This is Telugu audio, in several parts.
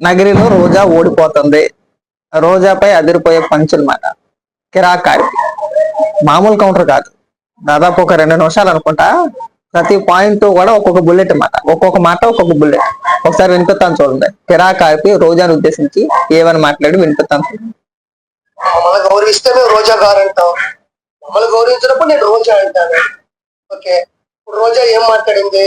నగిరిలో రోజా ఓడిపోతుంది. రోజాపై అదిరిపోయే పంచులు మాట కిరాకారి మామూలు కౌంటర్ కాదు. దాదాపు ఒక రెండు నిమిషాలు అనుకుంటా. ప్రతి పాయింట్ కూడా ఒక్కొక్క బుల్లెట్ మాట. ఒక్కొక్క మాట ఒక్కొక్క బుల్లెట్ ఒకసారి వినిపిస్తాను చూడండి. కిరాకారికి రోజాను ఉద్దేశించి ఏమని మాట్లాడి వినిపిస్తాను చూడండి. మమ్మల్ని గౌరవిస్తే మేము రోజా గారు అంటాం మమ్మల్ని గౌరవించినప్పుడు నేను రోజా అంటాను. ఓకే. ఇప్పుడు రోజా ఏం మాట్లాడింది?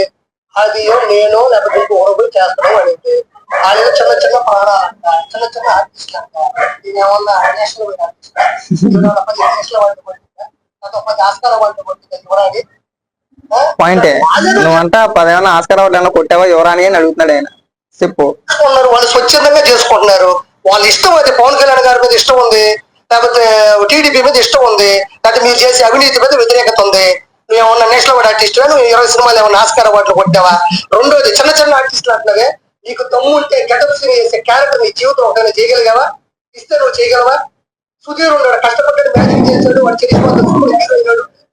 అది నేను లేకపోతే ఇంకో ఓరబుల్ చేస్తాను అడిగింది ఆయన చిన్న చిన్న అంట చిన్న చిన్న ఆర్టిస్టులు అంట నేను ఏమన్నా నేషనల్ ఆర్టిస్ట్ నేషనల్ వంట నాతో పది ఆస్కారం వంట కొట్టిందా యువరాణి? పాయింటే నువ్వంట పదేమన్నా ఆస్కార్ ఏమన్నా కొట్టావా? ఎవరాని అని అడుగుతున్నాడు ఆయన. చెప్పు. చేసుకుంటున్నారు వాళ్ళు స్వచ్ఛందంగా చేసుకుంటున్నారు. వాళ్ళ ఇష్టం అది. పవన్ కళ్యాణ్ గారి మీద ఇష్టం ఉంది. లేకపోతే టీడీపీ మీద ఇష్టం ఉంది. లేకపోతే మీరు చేసే అవినీతి మీద వ్యతిరేకత ఉంది. నువ్వు ఏమన్నా నేషనల్ అవార్డ్ ఆర్టిస్ట్ నువ్వు ఇరవై సినిమాలు ఏమన్నా ఆస్కార్ అవార్డులు కొట్టావా? రెండోది చిన్న చిన్న ఆర్టిస్టులు అట్లాగే నీకు దమ్ము ఉంటే గెటప్ సీన్ చేసే క్యారెక్టర్ నీ జీవితం ఒకైనా చేయగలిగావా? ఇస్తే నువ్వు చేయగలవా? సుధీర్ ఉన్నాడు కష్టపడ్డాడు మ్యాజిక్ చేశాడు వాడు చేసిపోతే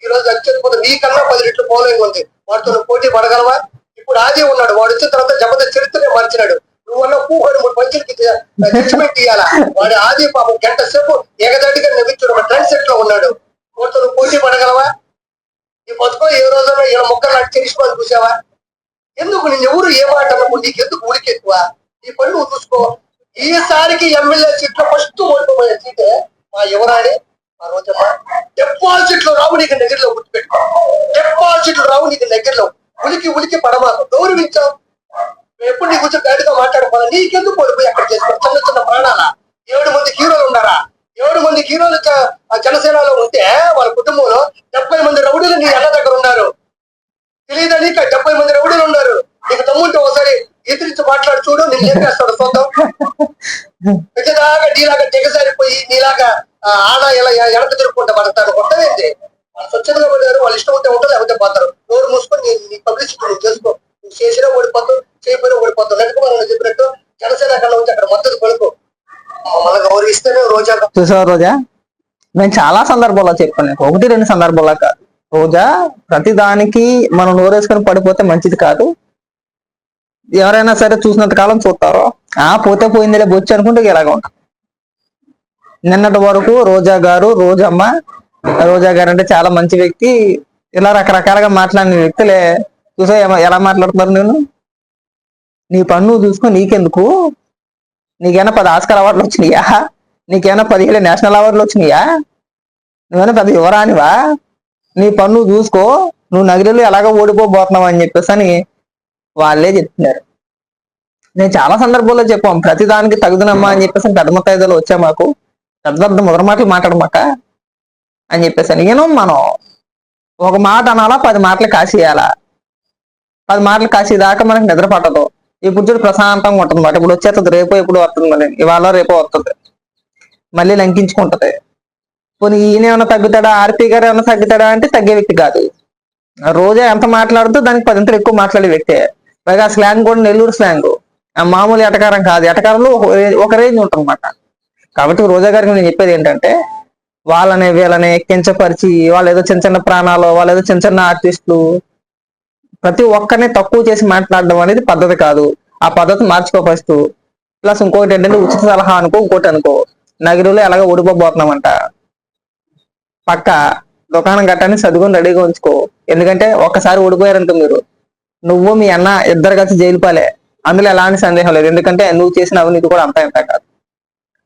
ఈ రోజు అత్యద్భుతం. నీకన్నా పది రెట్లు ఫాలోయింగ్ ఉంది. వాడితో నువ్వు పోటీ పడగలవా? ఇప్పుడు ఆది ఉన్నాడు వాడు వచ్చిన తర్వాత జబర్దస్త్ చరిత్రనే మార్చినాడు. నువ్వు అన్న పూహడు మూడు పంచులకి జడ్జిమెంట్ ఇవ్వాలా వాడు ఆది పాపం గంట సేపు ఎగదాటిగా నవ్వించాడు ఒక ట్రెండ్ సెట్లో ఉన్నాడు. వాడితో నువ్వు పోటీ పడగలవా? బతుకో ఏ రోజున ఈయన మొక్కలు నాకు చేసిపోయి చూసావా? ఎందుకు నేను ఎవరు ఏ మాట అనుకో నీకు ఎందుకు ఉడికి ఎక్కువ? ఈ పని నువ్వు చూసుకో. ఈసారికి ఎమ్మెల్యే సీట్లో ఫస్ట్ ఓడిపోయే సీటే మా యువరాణి మా రోజమ్మ. డిపాజిట్లు రావు నీకు దగ్గరలో గుర్తుపెట్టుకో. డిపాజిట్లు రావు నీకు దగ్గరలో. ఉలికి ఉలికి పడమాకు. గౌరవించావు ఎప్పుడు నీ గురించి గట్టిగా మాట్లాడుకోవాలి? నీకెందుకు ఓడిపోయి అక్కడ చేసుకో చిన్న చిన్న ప్రాణాలా? ఏడు మంది హీరోలు ఉన్నారా? ఏడు మంది హీరోలు జనసేనలో ఉంటే వాళ్ళ కుటుంబంలో డెబ్బై మంది రౌడీలు నీ అన్న దగ్గర ఉన్నారు. తెలియదా నీకు? డెబ్బై మంది రౌడీలు ఉన్నారు. నీకు తమ్ముంటే ఒకసారి ఎదిరించి మాట్లాడి చూడు నేను ఏం చేస్తాడు సొంతం పెద్దదాకా నీలాగా దిగజారిపోయి నీలాగా ఆడ ఇలా ఎనక మన తను కొట్టదేంటి వాళ్ళు స్వచ్ఛంగా పడ్డారు వాళ్ళు ఇష్టం ఉంటే ఉంటారు లేకపోతే పోతారు. నోరు మూసుకొని నీ పబ్లిసిటీ నువ్వు చేసుకో. నువ్వు చేసినా ఓడిపోతావు చేయకపోయినా ఓడిపోతావు. నెట్టుకుమార్ అని చెప్పినట్టు జనసేన కన్నా ఉంటే అక్కడ మద్దతు పలుకు. మనం గౌరవిస్తేనే రోజా చూసావా రోజా? నేను చాలా సందర్భాల్లో చెప్పాను. ఒకటి రెండు సందర్భాల్లో కాదు. రోజా ప్రతి దానికి మనం నోరేసుకొని పడిపోతే మంచిది కాదు. ఎవరైనా సరే చూసినంత కాలం చూస్తారో ఆ పోతే పోయిందిలే బొచ్చు అనుకుంటే ఇలాగ ఉంటాం. నిన్నటి వరకు రోజా గారు రోజమ్మ రోజా గారు అంటే చాలా మంచి వ్యక్తి. ఇలా రకరకాలుగా మాట్లాడిన వ్యక్తులే. చూసా ఎలా మాట్లాడుతున్నారు నేను నీ పన్ను చూసుకో నీకెందుకు? నీకైనా పది ఆస్కర్ అవార్డులు వచ్చినాయా? నీకేమైనా పదిహేడు నేషనల్ అవార్డులు వచ్చినాయా? నువ్వేనా పెద్ద యువరానివా నీ పన్ను చూసుకో నువ్వు నగరిలో ఎలాగో ఓడిపోబోతున్నావు అని చెప్పేసి అని వాళ్ళే చెప్తున్నారు. నేను చాలా సందర్భాల్లో చెప్పాం ప్రతి దానికి తగుదనమ్మా అని చెప్పేసి పెద్ద ముత్తైదులు వచ్చా మాకు. పెద్ద పెద్ద ముద్ర మాటలు మాట్లాడమాక అని చెప్పేసి అని. నేను మనం ఒక మాట అనాలా పది మాటలు కాసేయాలా? పది మాటలు కాసేదాకా మనకి నిద్ర పట్టదు. ఇప్పుడు చూడు ప్రశాంతంగా ఉంటుంది మాట ఇప్పుడు వచ్చేస్తుంది రేపు ఎప్పుడు వస్తుంది మరి ఇవాళ రేపు వస్తుంది. మళ్ళీ లంకించుకుంటది. పోనీ ఈయన ఏమైనా తగ్గుతాడా? ఆర్పీ గారు ఏమైనా తగ్గుతాడా అంటే తగ్గే వ్యక్తి కాదు. రోజా ఎంత మాట్లాడుతూ దానికి పదింతలు ఎక్కువ మాట్లాడే వ్యక్తే. పైగా స్లాంగ్ కూడా నెల్లూరు స్లాంగ్. మామూలు ఎటకారం కాదు. ఎటకారంలో ఒక రేంజ్ ఉంటుంది కాబట్టి రోజా గారికి నేను చెప్పేది ఏంటంటే వాళ్ళని వీళ్ళని కించపరిచి వాళ్ళు ఏదో చిన్న చిన్న ప్రాణాలు వాళ్ళు ఏదో చిన్న చిన్న ఆర్టిస్టులు ప్రతి ఒక్కరిని తక్కువ చేసి మాట్లాడడం అనేది పద్ధతి కాదు. ఆ పద్ధతి మార్చుకో ఫస్ట్. ప్లస్ ఇంకోటి ఏంటంటే ఉచిత సలహా అనుకో ఇంకోటి అనుకో. నగరంలో ఎలాగో ఓడిపోబోతున్నామంట పక్క దుకాణం గట్టాన్ని చదువుకొని రెడీగా ఉంచుకో. ఎందుకంటే ఒక్కసారి ఓడిపోయారంట మీరు. నువ్వు మీ అన్న ఇద్దరు కలిసి జైలు పాలే. అందులో ఎలాంటి సందేహం లేదు. ఎందుకంటే నువ్వు చేసిన అవినీతి కూడా అంతా ఇంత కాదు.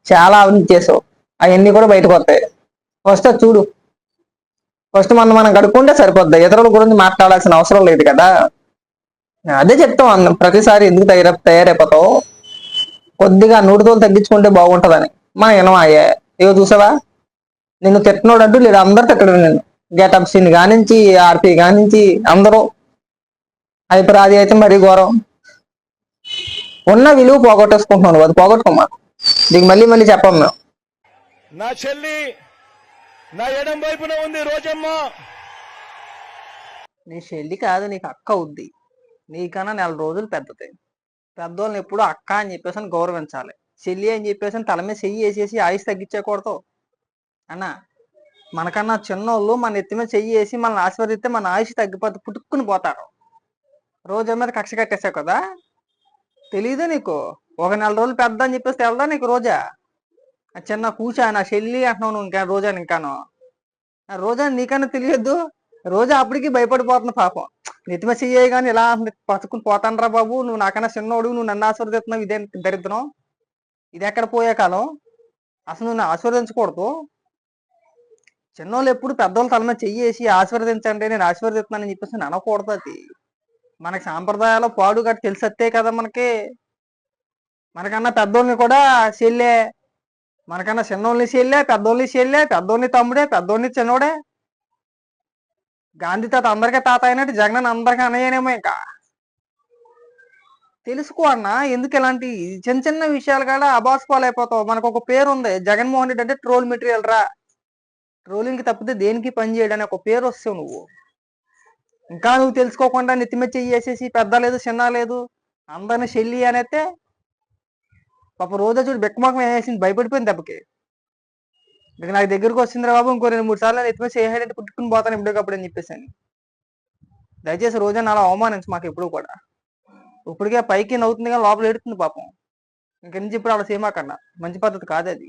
చాలా అవినీతి చేసావు. అవన్నీ కూడా బయటకు వస్తాయి. ఫస్ట్ చూడు. ఫస్ట్ మనం మనం కడుక్కుంటే సరిపోద్ది. ఇతరుల గురించి మాట్లాడాల్సిన అవసరం లేదు కదా. అదే చెప్తాం అన్న ప్రతిసారి ఎందుకు తయారై తయారైపోతావు? కొద్దిగా నూటితోలు తగ్గించుకుంటే బాగుంటుందని. మన వినమాయే ఏవో చూసావా? నిన్ను తిట్టినోడు అంటూ లేదు అందరు తిట్టడం నిన్ను. గెటప్ సీన్ కానించి ఆర్పి కానించి అందరూ. హైపర్ ఆది అయితే మరీ ఘోరం. ఉన్న విలువ పోగొట్టేసుకుంటున్నాను అది పోగొట్టుకోమా దీనికి మళ్ళీ మళ్ళీ చెప్పాం మేము. నా చెల్లి నా ఎడం వైపున ఉంది రోజమ్మ. నీ చెల్లి కాదు నీకు అక్క ఉంది. నీకన్నా నెల రోజులు పెద్దది. పెద్దోళ్ళని ఎప్పుడు అక్క అని చెప్పేసి అని గౌరవించాలి. చెల్లి అని చెప్పేసి తల మీద చెయ్యి వేసేసి ఆయుష్ తగ్గించకూడదు. అన్న మనకన్నా చిన్నోళ్ళు మన ఎత్తి మీద చెయ్యి వేసి మనల్ని ఆశీర్వదిస్తే మన ఆయుష్ తగ్గిపోతే పుట్టుకుని పోతారు. రోజు మీద కక్ష కట్టేసావు కదా? తెలీదు నీకు? ఒక నెల రోజులు పెద్ద అని చెప్పేసి తెలదా నీకు రోజా? ఆ చిన్న కూచా నా చెల్లి అంటున్నావు నువ్వు ఇంకా రోజా ఇంకాను రోజా నీకన్నా తెలియద్దు. రోజా అప్పటికి భయపడిపోతుంది పాపం. నితిమ చెయ్యి కానీ ఇలా పతుకుని పట్టుకుని పోతానరా బాబు నువ్వు నాకన్నా చిన్నోడు నువ్వు నన్ను ఆశీర్వదిస్తున్నావు ఇదే దరిద్రం? ఇది ఎక్కడ పోయే కాలం? అసలు నువ్వు ఆశీర్వదించకూడదు. చిన్నోళ్ళు ఎప్పుడు పెద్దోళ్ళు తల మీద చెయ్యేసి ఆశీర్వదించండి నేను ఆశీర్వదిస్తున్నానని చెప్పేసి నేను అనకూడదు అది. మనకి సాంప్రదాయాలు పాడు గట్టి తెలిసత్తే కదా మనకి. మనకన్నా పెద్దోళ్ళని కూడా చెల్లే మనకన్నా చిన్నోళ్ళని చెల్లే పెద్దోళ్ళని చెల్లే పెద్దోళ్ళని తమ్ముడే పెద్దోళ్ళని చిన్నోడే. గాంధీ తాత అందరికీ తాత అయినట్టు జగన్ అందరికీ అనయ్యనేమో ఇంకా. తెలుసుకో అన్న ఎందుకు ఇలాంటి చిన్న చిన్న విషయాలు కూడా అబాస్ పాలైపోతావు. మనకు ఒక పేరు ఉంది జగన్మోహన్ రెడ్డి అంటే ట్రోల్ మెటీరియల్ రా. ట్రోలింగ్ తప్పితే దేనికి పని చేయడానికి ఒక పేరు వస్తావు నువ్వు. ఇంకా నువ్వు తెలుసుకోకుండా నెత్తిమెచ్చి చేసేసి పెద్ద లేదు చిన్న లేదు అందరిని చెల్లి అనైతే పాప రోజా చూడు బెక్కమాకం వేసింది భయపడిపోయింది దెబ్బకి. ఇక నాకు దగ్గరకు వచ్చిందిరా బాబు ఇంకో రెండు మూడు సార్లు నెత్తిమెచ్చి చేయడంటే పుట్టుకుని పోతాను ఇప్పటికప్పుడు అని చెప్పేసి దయచేసి రోజా అలా అవమానించు మాకు ఎప్పుడు కూడా. ఇప్పటికే పైకి నవ్వుతుంది కానీ లోపల ఎడుతుంది పాపం. ఇంక నుంచి ఇప్పుడు అలా కన్నా. మంచి పద్ధతి కాదు అది